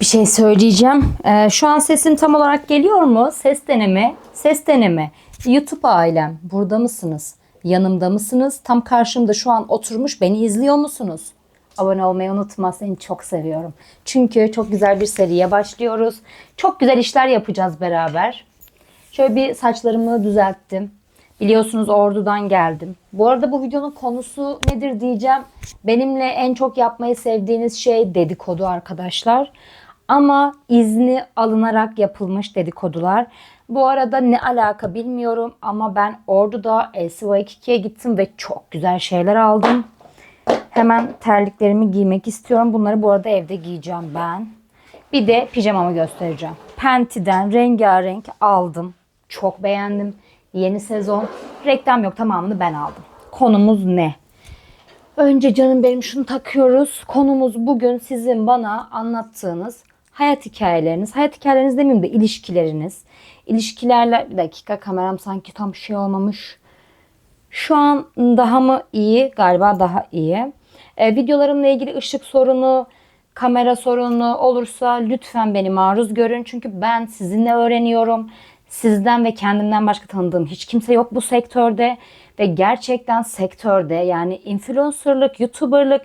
Bir şey söyleyeceğim. Ee, şu an sesim tam olarak geliyor mu? Ses deneme, ses deneme. YouTube ailem, burada mısınız? Yanımda mısınız? Tam karşımda şu an oturmuş beni izliyor musunuz? Abone olmayı unutma. Seni çok seviyorum. Çünkü çok güzel bir seriye başlıyoruz. Çok güzel işler yapacağız beraber. Şöyle bir saçlarımı düzelttim. Biliyorsunuz ordudan geldim. Bu arada bu videonun konusu nedir diyeceğim. Benimle en çok yapmayı sevdiğiniz şey dedikodu arkadaşlar. Ama izni alınarak yapılmış dedikodular. Bu arada ne alaka bilmiyorum ama ben orduda LCY2'ye gittim ve çok güzel şeyler aldım. Hemen terliklerimi giymek istiyorum. Bunları bu arada evde giyeceğim ben. Bir de pijamamı göstereceğim. Penti'den rengarenk aldım. Çok beğendim. Yeni sezon. Reklam yok tamamını ben aldım. Konumuz ne? Önce canım benim şunu takıyoruz. Konumuz bugün sizin bana anlattığınız hayat hikayeleriniz. Hayat hikayeleriniz demeyeyim de ilişkileriniz. İlişkilerle bir dakika kameram sanki tam şey olmamış. Şu an daha mı iyi? Galiba daha iyi. Ee, videolarımla ilgili ışık sorunu, kamera sorunu olursa lütfen beni maruz görün. Çünkü ben sizinle öğreniyorum. Sizden ve kendimden başka tanıdığım hiç kimse yok bu sektörde. Ve gerçekten sektörde yani influencerlık, youtuberlık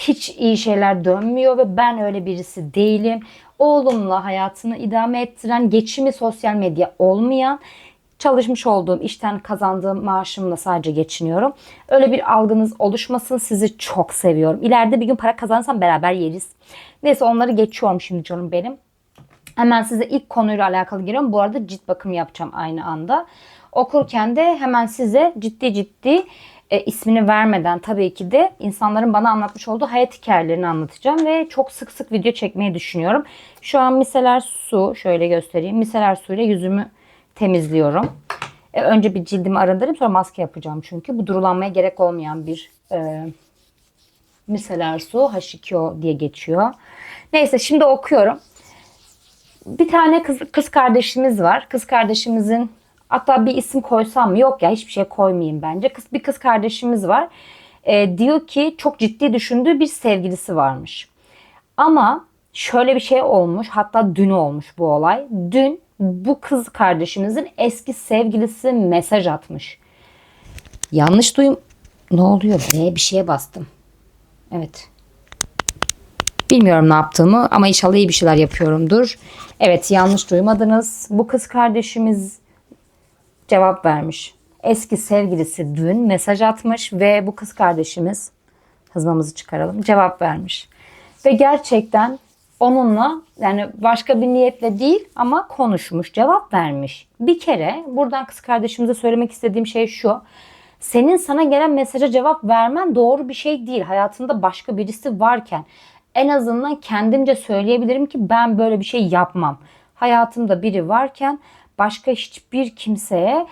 hiç iyi şeyler dönmüyor ve ben öyle birisi değilim. Oğlumla hayatını idame ettiren, geçimi sosyal medya olmayan çalışmış olduğum işten kazandığım maaşımla sadece geçiniyorum. Öyle bir algınız oluşmasın. Sizi çok seviyorum. İleride bir gün para kazansam beraber yeriz. Neyse onları geçiyorum şimdi canım benim. Hemen size ilk konuyla alakalı giriyorum. Bu arada cilt bakımı yapacağım aynı anda. Okurken de hemen size ciddi ciddi e, ismini vermeden tabii ki de insanların bana anlatmış olduğu hayat hikayelerini anlatacağım ve çok sık sık video çekmeyi düşünüyorum. Şu an miseler su şöyle göstereyim. Miseler suyla yüzümü temizliyorum. E, önce bir cildimi arındırayım sonra maske yapacağım çünkü. Bu durulanmaya gerek olmayan bir e, miseler su H2O diye geçiyor. Neyse şimdi okuyorum. Bir tane kız, kız kardeşimiz var. Kız kardeşimizin hatta bir isim koysam mı? Yok ya hiçbir şey koymayayım bence. Kız, bir kız kardeşimiz var. E, diyor ki çok ciddi düşündüğü bir sevgilisi varmış. Ama şöyle bir şey olmuş. Hatta dün olmuş bu olay. Dün bu kız kardeşimizin eski sevgilisi mesaj atmış. Yanlış duyum... Ne oluyor be? Bir şeye bastım. Evet. Bilmiyorum ne yaptığımı ama inşallah iyi bir şeyler yapıyorumdur. Evet yanlış duymadınız. Bu kız kardeşimiz cevap vermiş. Eski sevgilisi dün mesaj atmış ve bu kız kardeşimiz hızmamızı çıkaralım cevap vermiş. Ve gerçekten onunla yani başka bir niyetle değil ama konuşmuş, cevap vermiş. Bir kere buradan kız kardeşimize söylemek istediğim şey şu. Senin sana gelen mesaja cevap vermen doğru bir şey değil. Hayatında başka birisi varken en azından kendimce söyleyebilirim ki ben böyle bir şey yapmam. Hayatımda biri varken başka hiçbir kimseye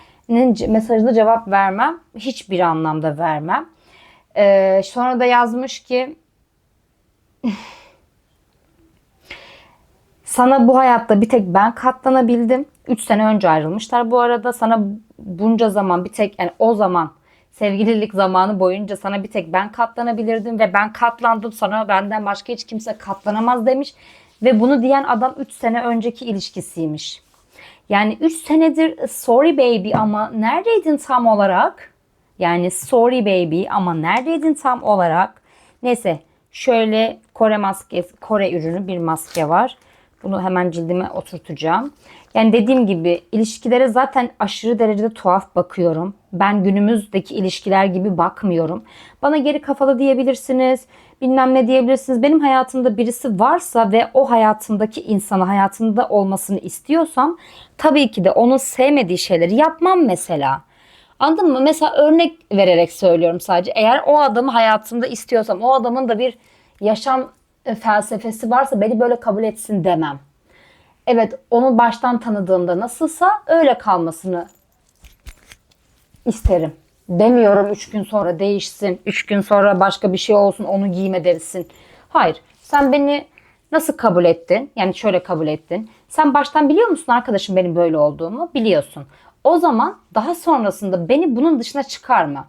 mesajına cevap vermem. Hiçbir anlamda vermem. Ee, sonra da yazmış ki sana bu hayatta bir tek ben katlanabildim. 3 sene önce ayrılmışlar bu arada. Sana bunca zaman bir tek yani o zaman sevgililik zamanı boyunca sana bir tek ben katlanabilirdim ve ben katlandım sana benden başka hiç kimse katlanamaz demiş. Ve bunu diyen adam 3 sene önceki ilişkisiymiş. Yani 3 senedir sorry baby ama neredeydin tam olarak? Yani sorry baby ama neredeydin tam olarak? Neyse şöyle Kore maskesi, Kore ürünü bir maske var. Bunu hemen cildime oturtacağım. Yani dediğim gibi ilişkilere zaten aşırı derecede tuhaf bakıyorum. Ben günümüzdeki ilişkiler gibi bakmıyorum. Bana geri kafalı diyebilirsiniz. Bilmem ne diyebilirsiniz. Benim hayatımda birisi varsa ve o hayatımdaki insanı hayatında olmasını istiyorsam tabii ki de onun sevmediği şeyleri yapmam mesela. Anladın mı? Mesela örnek vererek söylüyorum sadece. Eğer o adamı hayatımda istiyorsam o adamın da bir yaşam felsefesi varsa beni böyle kabul etsin demem. Evet onu baştan tanıdığımda nasılsa öyle kalmasını isterim. Demiyorum 3 gün sonra değişsin, 3 gün sonra başka bir şey olsun onu giyme dersin. Hayır sen beni nasıl kabul ettin? Yani şöyle kabul ettin. Sen baştan biliyor musun arkadaşım benim böyle olduğumu? Biliyorsun. O zaman daha sonrasında beni bunun dışına çıkarma.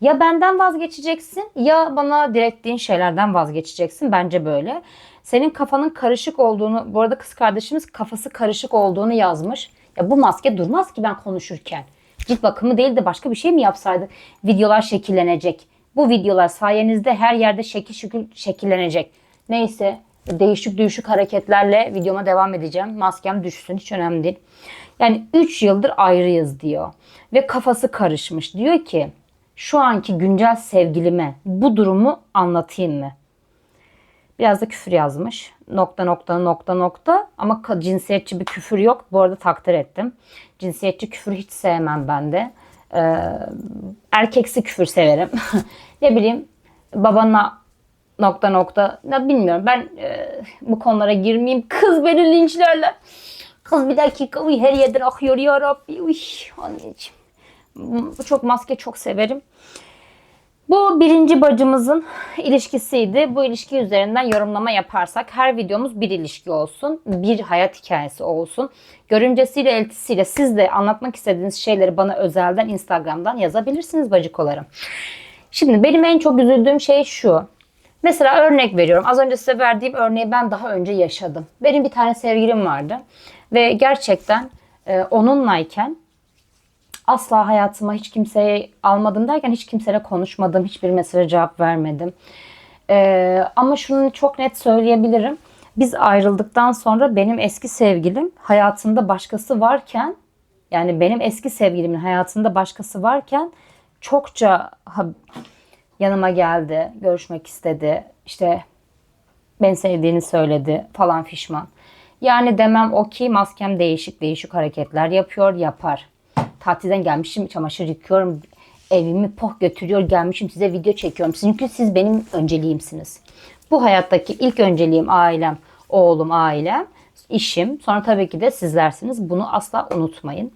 Ya benden vazgeçeceksin ya bana direttiğin şeylerden vazgeçeceksin. Bence böyle. Senin kafanın karışık olduğunu, bu arada kız kardeşimiz kafası karışık olduğunu yazmış. Ya bu maske durmaz ki ben konuşurken. Cilt bakımı değil de başka bir şey mi yapsaydı? Videolar şekillenecek. Bu videolar sayenizde her yerde şekil şükür şekillenecek. Neyse değişik değişik hareketlerle videoma devam edeceğim. Maskem düşsün hiç önemli değil. Yani 3 yıldır ayrıyız diyor. Ve kafası karışmış. Diyor ki şu anki güncel sevgilime bu durumu anlatayım mı? Biraz da küfür yazmış. Nokta nokta nokta nokta ama cinsiyetçi bir küfür yok. Bu arada takdir ettim. Cinsiyetçi küfür hiç sevmem ben de. Ee, erkeksi küfür severim. ne bileyim babana nokta nokta ne bilmiyorum. Ben e, bu konulara girmeyeyim. Kız beni linçlerler. Kız bir dakika uy her yerden akıyor ya Rabbi. Uy anneciğim. Bu çok maske çok severim. Bu birinci bacımızın ilişkisiydi. Bu ilişki üzerinden yorumlama yaparsak her videomuz bir ilişki olsun. Bir hayat hikayesi olsun. Görümcesiyle eltisiyle siz de anlatmak istediğiniz şeyleri bana özelden Instagram'dan yazabilirsiniz bacıkolarım. Şimdi benim en çok üzüldüğüm şey şu. Mesela örnek veriyorum. Az önce size verdiğim örneği ben daha önce yaşadım. Benim bir tane sevgilim vardı. Ve gerçekten e, onunlayken asla hayatıma hiç kimseyi almadım derken hiç kimseyle konuşmadım. Hiçbir mesaja cevap vermedim. Ee, ama şunu çok net söyleyebilirim. Biz ayrıldıktan sonra benim eski sevgilim hayatında başkası varken yani benim eski sevgilimin hayatında başkası varken çokça yanıma geldi, görüşmek istedi. İşte ben sevdiğini söyledi falan fişman. Yani demem o ki maskem değişik değişik hareketler yapıyor, yapar. Tatilden gelmişim çamaşır yıkıyorum. Evimi poh götürüyor gelmişim size video çekiyorum. Çünkü siz benim önceliğimsiniz. Bu hayattaki ilk önceliğim ailem, oğlum, ailem, işim. Sonra tabii ki de sizlersiniz. Bunu asla unutmayın.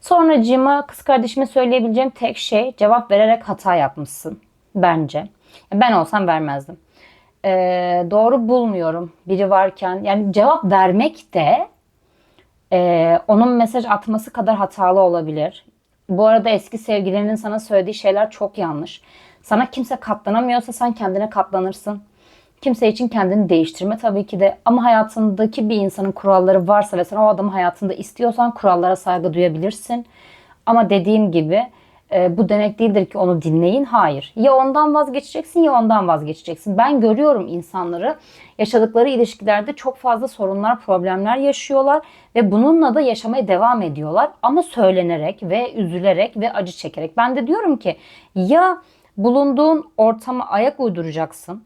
Sonracığıma kız kardeşime söyleyebileceğim tek şey cevap vererek hata yapmışsın bence. Ben olsam vermezdim. Ee, doğru bulmuyorum biri varken. Yani cevap vermek de ee, onun mesaj atması kadar hatalı olabilir. Bu arada eski sevgilinin sana söylediği şeyler çok yanlış. Sana kimse katlanamıyorsa sen kendine katlanırsın. Kimse için kendini değiştirme tabii ki de. Ama hayatındaki bir insanın kuralları varsa ve sen o adamı hayatında istiyorsan kurallara saygı duyabilirsin. Ama dediğim gibi e, bu demek değildir ki onu dinleyin. Hayır. Ya ondan vazgeçeceksin ya ondan vazgeçeceksin. Ben görüyorum insanları yaşadıkları ilişkilerde çok fazla sorunlar, problemler yaşıyorlar ve bununla da yaşamaya devam ediyorlar. Ama söylenerek ve üzülerek ve acı çekerek. Ben de diyorum ki ya bulunduğun ortama ayak uyduracaksın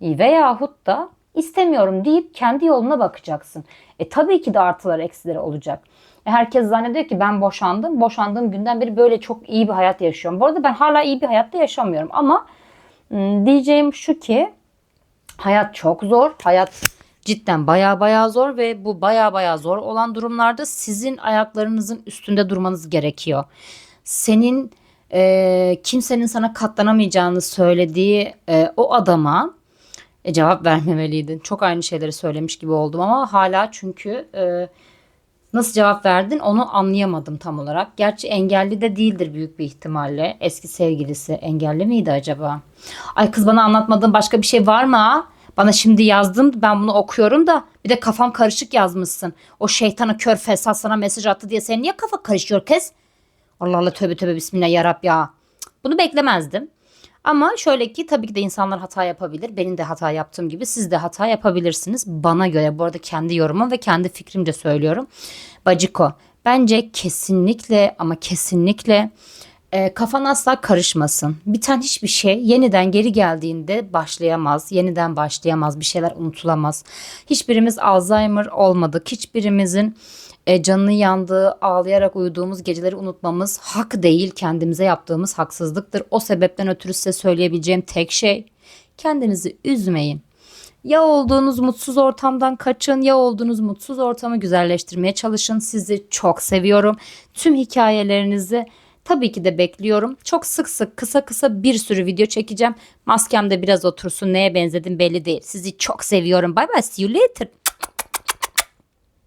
veyahut da istemiyorum deyip kendi yoluna bakacaksın. E tabii ki de artılar eksileri olacak. Herkes zannediyor ki ben boşandım. Boşandığım günden beri böyle çok iyi bir hayat yaşıyorum. Bu arada ben hala iyi bir hayatta yaşamıyorum ama diyeceğim şu ki hayat çok zor. Hayat cidden baya baya zor ve bu baya baya zor olan durumlarda sizin ayaklarınızın üstünde durmanız gerekiyor. Senin e, kimsenin sana katlanamayacağını söylediği e, o adama e, cevap vermemeliydin. Çok aynı şeyleri söylemiş gibi oldum ama hala çünkü e, nasıl cevap verdin onu anlayamadım tam olarak. Gerçi engelli de değildir büyük bir ihtimalle. Eski sevgilisi engelli miydi acaba? Ay kız bana anlatmadığın başka bir şey var mı ha? Bana şimdi yazdın ben bunu okuyorum da bir de kafam karışık yazmışsın. O şeytana kör fesat sana mesaj attı diye senin niye kafa karışıyor kız? Allah Allah tövbe tövbe bismillah yarab ya. Bunu beklemezdim. Ama şöyle ki tabii ki de insanlar hata yapabilir. Benim de hata yaptığım gibi siz de hata yapabilirsiniz. Bana göre bu arada kendi yorumum ve kendi fikrimce söylüyorum. Baciko bence kesinlikle ama kesinlikle e, kafan asla karışmasın. Biten hiçbir şey yeniden geri geldiğinde başlayamaz. Yeniden başlayamaz. Bir şeyler unutulamaz. Hiçbirimiz Alzheimer olmadık. Hiçbirimizin e, canını yandığı, ağlayarak uyuduğumuz geceleri unutmamız hak değil, kendimize yaptığımız haksızlıktır. O sebepten ötürü size söyleyebileceğim tek şey kendinizi üzmeyin. Ya olduğunuz mutsuz ortamdan kaçın ya olduğunuz mutsuz ortamı güzelleştirmeye çalışın. Sizi çok seviyorum. Tüm hikayelerinizi tabii ki de bekliyorum. Çok sık sık kısa kısa bir sürü video çekeceğim. Maskem de biraz otursun. Neye benzedim belli değil. Sizi çok seviyorum. Bye bye. See you later.